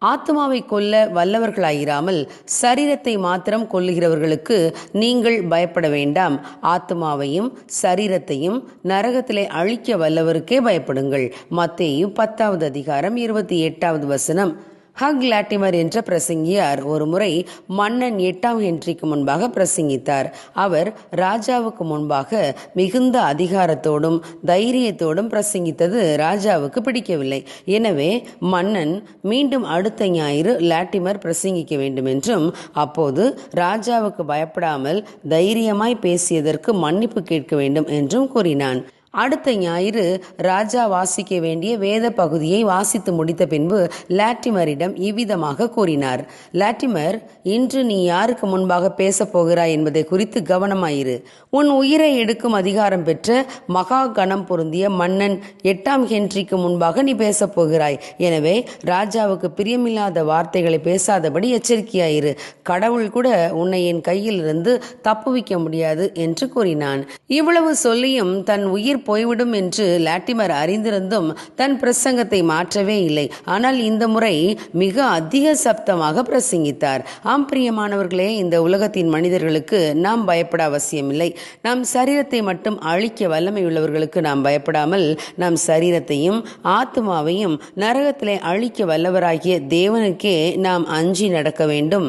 ஆத்மாவை கொல்ல வல்லவர்களாயிராமல் சரீரத்தை மாத்திரம் கொல்லுகிறவர்களுக்கு நீங்கள் பயப்பட வேண்டாம். ஆத்மாவையும் சரீரத்தையும் நரகத்திலே அழிக்க வல்லவருக்கே பயப்படுங்கள். மத்தேயும் பத்தாவது அதிகாரம் இருபத்தி எட்டாவது வசனம். ஹக் லாட்டிமர் என்ற பிரசங்கியார் ஒருமுறை மன்னன் எட்டாம் ஹென்றிக்கு முன்பாக பிரசங்கித்தார். அவர் ராஜாவுக்கு முன்பாக மிகுந்த அதிகாரத்தோடும் தைரியத்தோடும் பிரசங்கித்தது ராஜாவுக்கு பிடிக்கவில்லை. எனவே மன்னன் மீண்டும் அடுத்த ஞாயிறு லாட்டிமர் பிரசங்கிக்க வேண்டும் என்றும் அப்போது ராஜாவுக்கு பயப்படாமல் தைரியமாய் பேசியதற்கு மன்னிப்பு கேட்க வேண்டும் என்றும் கூறினான். அடுத்த ஞாயிறு ராஜா வாசிக்க வேண்டிய வேத பகுதியை வாசித்து முடித்த பின்பு லாட்டிமரிடம் இவ்விதமாக கூறினார். லாட்டிமர் இன்று நீ யாருக்கு முன்பாக பேசப் போகிறாய் என்பதை குறித்து கவனமாயிரு. உன் உயிரை எடுக்கும் அதிகாரம் பெற்ற மகா கணம் பொருந்திய மன்னன் எட்டாம் ஹென்றிக்கு முன்பாக நீ பேசப் போகிறாய். எனவே ராஜாவுக்கு பிரியமில்லாத வார்த்தைகளை பேசாதபடி எச்சரிக்கையாயிரு. கடவுள் கூட உன்னை என் கையிலிருந்து தப்புவிக்க முடியாது என்று கூறினான். இவ்வளவு சொல்லியும் தன் உயிர் போய்விடும் என்று லாட்டிமர் அறிந்திருந்தும் தன் பிரசங்கத்தை மாற்றவே இல்லை. ஆனால் இந்த முறை மிக அதிக சப்தமாக பிரசங்கித்தார். ஆம் பிரியமானவர்களே இந்த உலகத்தின் மனிதர்களுக்கு நாம் பயப்பட அவசியமில்லை. நம் சரீரத்தை மட்டும் அழிக்க வல்லமை உள்ளவர்களுக்கு நாம் பயப்படாமல் நம் சரீரத்தையும் ஆத்மாவையும் நரகத்திலே அழிக்க வல்லவராகிய தேவனுக்கே நாம் அஞ்சி நடக்க வேண்டும்.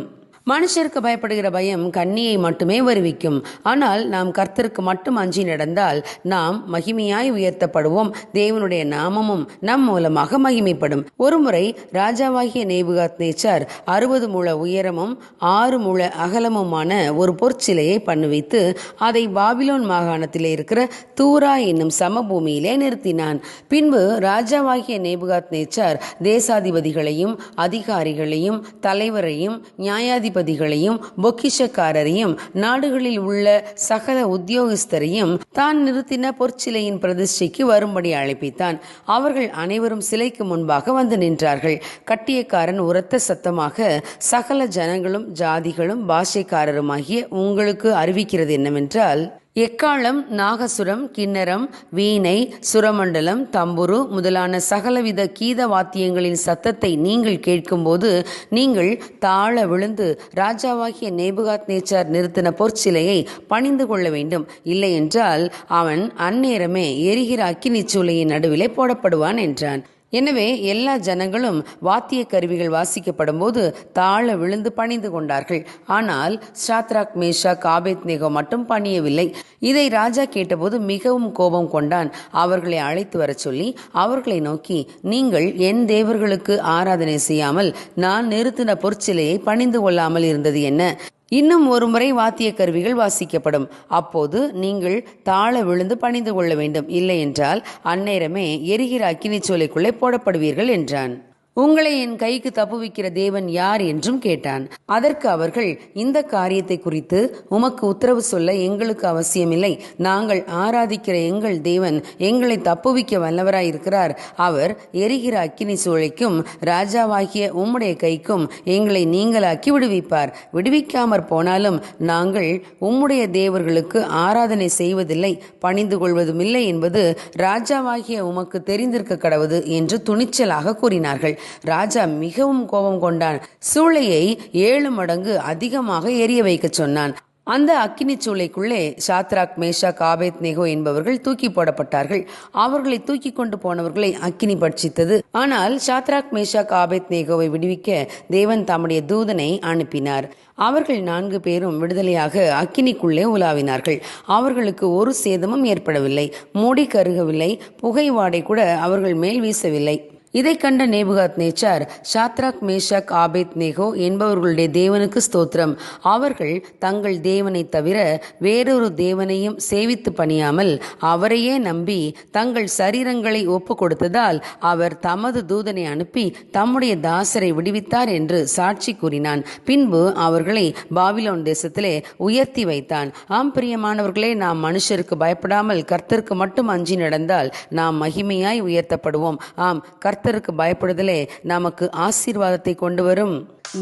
மனுஷருக்கு பயப்படுகிற பயம் கண்ணியை மட்டுமே வருவிக்கும். ஆனால் நாம் கர்த்தருக்கு மட்டும் அஞ்சி நடந்தால் நாம் மகிமையாய் உயர்த்தப்படுவோம். தேவனுடைய நாமமும் நம் மூலமாக மகிமைப்படும். ஒருமுறை ராஜாவாகிய நேபுகாத் நேச்சார் அறுபது முழ உயரமும் ஆறு முழ அகலமுமான ஒரு பொற்சிலையை பண்ணுவித்து அதை பாபிலோன் மாகாணத்திலே இருக்கிற தூரா என்னும் சமபூமியிலே நிறுத்தினான். பின்பு ராஜாவாகிய நேபுகாத் நேச்சார் தேசாதிபதிகளையும் அதிகாரிகளையும் தலைவரையும் நியாயாதிபதி நீதிபதிகளையும் பொக்கிஷக்காரரையும் நாடுகளில் உள்ள சகல உத்தியோகஸ்தரையும் தான் நிறுத்தின பொற்சிலையின் பிரதிஷ்டைக்கு வரும்படி அழைப்பித்தான். அவர்கள் அனைவரும் சிலைக்கு முன்பாக வந்து நின்றார்கள். கட்டியக்காரன் உரத்த சத்தமாக சகல ஜனங்களும் ஜாதிகளும் பாஷைக்காரருமாகிய உங்களுக்கு அறிவிக்கிறது என்னவென்றால் எக்காலம் நாகசுரம் கிண்ணரம் வீணை சுரமண்டலம் தம்புரு முதலான சகலவித கீத வாத்தியங்களின் சத்தத்தை நீங்கள் கேட்கும்போது நீங்கள் தாழ விழுந்து ராஜாவாகிய நேபுகாத் நேச்சார் நிறுத்தின பொற்சிலையை பணிந்து கொள்ள வேண்டும். இல்லையென்றால் அவன் அந்நேரமே எரிகிற அக்கினிச் சூளையின் நடுவிலே போடப்படுவான் என்றான். எனவே எல்லா ஜனங்களும் வாத்திய கருவிகள் வாசிக்கப்படும் போது தாழ விழுந்து பணிந்து கொண்டார்கள். ஆனால் ஷாத்ராக் மேஷா காபேத் நேகோ மட்டும் பணியவில்லை. இதை ராஜா கேட்டபோது மிகவும் கோபம் கொண்டான். அவர்களை அழைத்து வரச் சொல்லி அவர்களை நோக்கி நீங்கள் என் தேவர்களுக்கு ஆராதனை செய்யாமல் நான் நிறுத்தின பொற்சிலையை பணிந்து கொள்ளாமல் இருந்தது என்ன? இன்னும் ஒரு முறை வாத்திய கருவிகள் வாசிக்கப்படும். அப்போது நீங்கள் தாழ விழுந்து பணிந்து கொள்ள வேண்டும். இல்லை என்றால் அந்நேரமே எரிகிற அக்கினிச்சோலைக்குள்ளே போடப்படுவீர்கள் என்றான். உங்களை என் கைக்கு தப்புவிக்கிற தேவன் யார் என்றும் கேட்டான். அதற்கு அவர்கள் இந்த காரியத்தை குறித்து உமக்கு உத்தரவு சொல்ல எங்களுக்கு அவசியமில்லை. நாங்கள் ஆராதிக்கிற எங்கள் தேவன் எங்களை தப்புவிக்க வல்லவராயிருக்கிறார். அவர் எரிகிற அக்கினி சூளைக்கும் ராஜாவாகிய உம்முடைய கைக்கும் எங்களை நீங்களாக்கி விடுவிப்பார். விடுவிக்காமற் போனாலும் நாங்கள் உம்முடைய தேவர்களுக்கு ஆராதனை செய்வதில்லை பணிந்து கொள்வதுமில்லை என்பது ராஜாவாகிய உமக்கு தெரிந்திருக்க கடவுது என்று துணிச்சலாக கூறினார்கள். ராஜா மிகவும் கோபம் கொண்டான். சூளையை ஏழு மடங்கு அதிகமாக எரிய வைக்கச் சொன்னான். அந்த அக்கினி சூளைக்குள்ளே சாத்ராக் மேஷா காபேத் நேகோ என்பவர்கள் தூக்கி போடப்பட்டார்கள். அவர்களை தூக்கி கொண்டு போனவர்களை அக்கினி பட்சித்தது. ஆனால் சாத்ராக் மேஷா காபேத் நேகோவை விடுவிக்க தேவன் தம்முடைய தூதனை அனுப்பினார். அவர்கள் நான்கு பேரும் விடுதலையாக அக்கினிக்குள்ளே உலாவினார்கள். அவர்களுக்கு ஒரு சேதமும் ஏற்படவில்லை. மூடி கருகவில்லை. புகை வாடை கூட அவர்கள் மேல் வீசவில்லை. இதை கண்ட நேபுகாத் நேச்சார் ஷாத்ராக் மேஷாக் ஆபேத் நேகோ என்பவர்களுடைய தேவனுக்கு ஸ்தோத்திரம். அவர்கள் தங்கள் தேவனை தவிர வேறொரு தேவனையும் சேவித்து பணியாமல் அவரையே நம்பி தங்கள் சரீரங்களை ஒப்பு கொடுத்ததால் அவர் தமது தூதனை அனுப்பி தம்முடைய தாசரை விடுவித்தார் என்று சாட்சி கூறினான். பின்பு அவர்களை பாபிலோன் தேசத்திலே உயர்த்தி வைத்தான். ஆம் பிரியமானவர்களே நாம் மனுஷருக்கு பயப்படாமல் கர்த்தருக்கு மட்டும் அஞ்சி நடந்தால் நாம் மகிமையாய் உயர்த்தப்படுவோம். ஆம் கர்த்தருக்கு பயப்படுதலே. நமக்கு ஆசீர்வாதத்தை கொண்டு வரும்.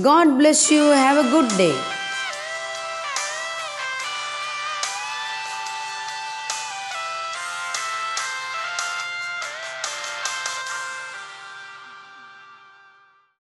God bless you have a good day